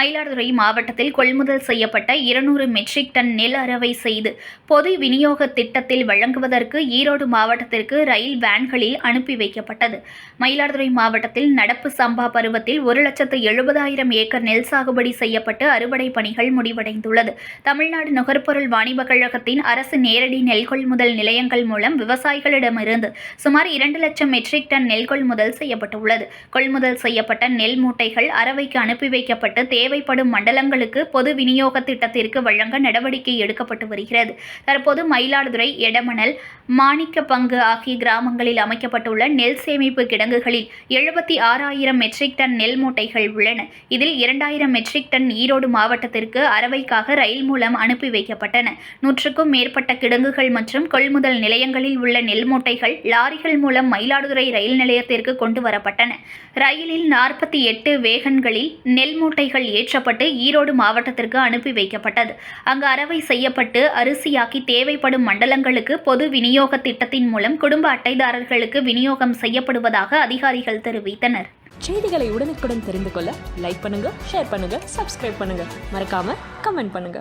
மயிலாடுதுறை மாவட்டத்தில் கொள்முதல் செய்யப்பட்ட இருநூறு மெட்ரிக் டன் நெல் அறவை செய்து பொது விநியோக திட்டத்தில் வழங்குவதற்கு ஈரோடு மாவட்டத்திற்கு ரயில் வேன்களில் அனுப்பி வைக்கப்பட்டது. மயிலாடுதுறை மாவட்டத்தில் நடப்பு சம்பா பருவத்தில் ஒரு லட்சத்து எழுபதாயிரம் ஏக்கர் நெல் சாகுபடி செய்யப்பட்டு அறுவடை பணிகள் முடிவடைந்துள்ளது. தமிழ்நாடு நுகர்பொருள் வாணிப கழகத்தின் அரசு நேரடி நெல் கொள்முதல் நிலையங்கள் மூலம் விவசாயிகளிடமிருந்து சுமார் இரண்டு லட்சம் மெட்ரிக் டன் நெல் கொள்முதல் செய்யப்பட்டுள்ளது. கொள்முதல் செய்யப்பட்ட நெல் மூட்டைகள் அறவைக்கு அனுப்பி வைக்கப்பட்டு தேவை தேவைப்படும் மண்டலங்களுக்கு பொது விநியோக திட்டத்திற்கு வழங்க நடவடிக்கை எடுக்கப்பட்டு வருகிறது. தற்போது மயிலாடுதுறை எடமணல் மாணிக்க பங்கு ஆகிய கிராமங்களில் அமைக்கப்பட்டுள்ள நெல் சேமிப்பு கிடங்குகளில் எழுபத்தி ஆறாயிரம் மெட்ரிக் டன் நெல் மூட்டைகள் உள்ளன. இதில் இரண்டாயிரம் மெட்ரிக் டன் ஈரோடு மாவட்டத்திற்கு அரவைக்காக ரயில் மூலம் அனுப்பி வைக்கப்பட்டன. நூற்றுக்கும் மேற்பட்ட கிடங்குகள் மற்றும் கொள்முதல் நிலையங்களில் உள்ள நெல் மூட்டைகள் லாரிகள் மூலம் மயிலாடுதுறை ரயில் நிலையத்திற்கு கொண்டு வரப்பட்டன. ரயிலில் நாற்பத்தி எட்டு வேகன்களில் நெல் மூட்டைகள் ஏற்றப்பட்டு ஈரோடு மாவட்டத்திற்கு அனுப்பி வைக்கப்பட்டது. அங்கு அறவை செய்யப்பட்டு அரிசியாக்கி தேவைப்படும் மண்டலங்களுக்கு பொது விநியோக திட்டத்தின் மூலம் குடும்ப அட்டைதாரர்களுக்கு விநியோகம் செய்யப்படுவதாக அதிகாரிகள் தெரிவித்தனர். செய்திகளை உடனுக்குடன் தெரிந்து கொள்ள லைக் பண்ணுங்க ஷேர் பண்ணுங்க சப்ஸ்கிரைப் பண்ணுங்க. மறக்காம கமெண்ட் பண்ணுங்க.